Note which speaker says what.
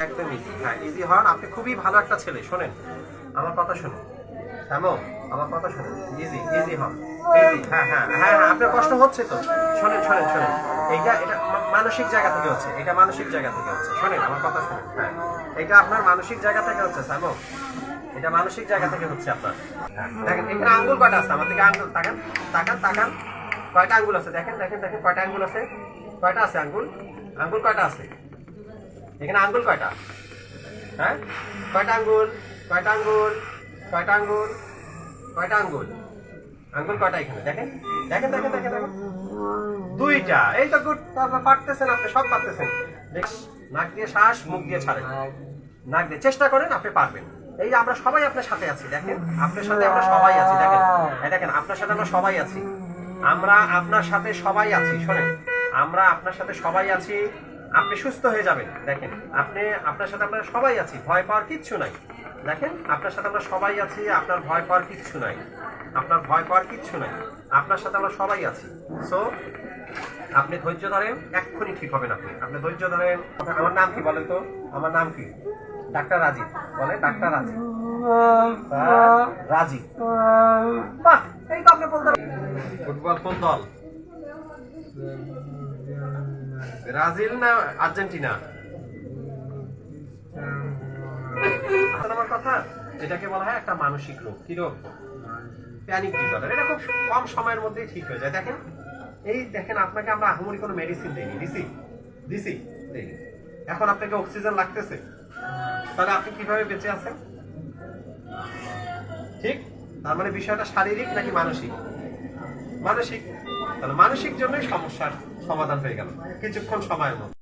Speaker 1: একদম হ্যাঁ ইজি হন, আপনি খুবই ভালো একটা ছেলে, শোনেন। আমার কথা শুনুন। হ্যামো আমার কথা শুনুন। ইজি ইজি হন। হ্যাঁ হ্যাঁ হ্যাঁ হ্যাঁ আপনার কষ্ট হচ্ছে তো। শোনেন শোনেন শোনেন। এইটা, এটা মানসিক জায়গা থেকে হচ্ছে। এটা মানসিক জায়গা থেকে হচ্ছে। শোনেন, আমার কথা শুনুন। হ্যাঁ এটা আপনার মানসিক জায়গা থেকে হচ্ছে স্যামো এটা মানসিক জায়গা থেকে হচ্ছে আপনার। দেখেন, এখানে আঙ্গুল কয়টা আছে? আমার দিকে আঙ্গুল তাকান তাকান তাকান। কয়টা আঙ্গুল আছে? দেখেন দেখেন দেখেন, কয়টা আঙ্গুল আছে? কয়টা আছে আঙ্গুল? আঙ্গুল কয়টা আছে? এখানে আঙ্গুল কয়টা? হ্যাঁ? কয়টা আঙ্গুল? কয়টা আঙ্গুল? কয়টা আঙ্গুল? কয়টা আঙ্গুল? আঙ্গুল কয়টা এখানে? দেখেন? দেখেন দেখেন দেখেন দেখেন। দুইটা। এই তো গুড পারতেছেন আপনি, সব পারতেছেন। নাক দিয়ে শ্বাস, মুখ দিয়ে ছাড়েন। নাক দিয়ে চেষ্টা করেন, আপনি পারবেন। এই আমরা সবাই আপনার সাথে আছি, দেখেন। আপনার সাথে আমরা সবাই আছি, দেখেন। দেখেন, আপনার সাথে আমরা সবাই আছি। আমরা আপনার সাথে সবাই আছি, শোনেন। আমরা আপনার সাথে সবাই আছি। আপনি সুস্থ হয়ে যাবেন। দেখেন, আপনি, আপনার সাথে আমরা সবাই আছি, ভয় পাওয়ার কিচ্ছু নাই। দেখেন, আপনার সাথে আমরা সবাই আছি, আপনার ভয় পাওয়ার কিচ্ছু নাই। আপনার ভয় পাওয়ার কিচ্ছু নাই। আপনার সাথে আমরা সবাই আছি। সো আপনি ধৈর্য ধরেন, এক্ষুনি ঠিক হবেন আপনি। আপনি ধৈর্য ধরেন, আমার নাম কি বলেন তো? আমার নাম কি? ডাক্তার রাজীব। বলে ডাক্তার রাজীব। রাজীব। বাহ, এই তো আপনি বলতে ফুটবল কোন দল? ব্রাজিল না আর্জেন্টিনা? আসলে আমার এটাকে বলা হয় একটা মানসিক রোগ। কি রোগ? প্যানিক ডিসঅর্ডার এটা খুব কম সময়ের মধ্যেই ঠিক হয়ে যায়। দেখেন, এই দেখেন, আপনাকে আমরা আহমরি কোনো মেডিসিন দিইনি। দিছি দিছি দেইনি। এখন আপনাকে অক্সিজেন লাগতেছে। তাহলে আপনি কীভাবে বেঁচে আছেন? ঠিক? তার মানে বিষয়টা শারীরিক নাকি মানসিক? মানসিক। তাহলে মানসিক জন্যই সমস্যার সমাধান হয়ে গেল। কিছুক্ষণ সময়ের মধ্যে।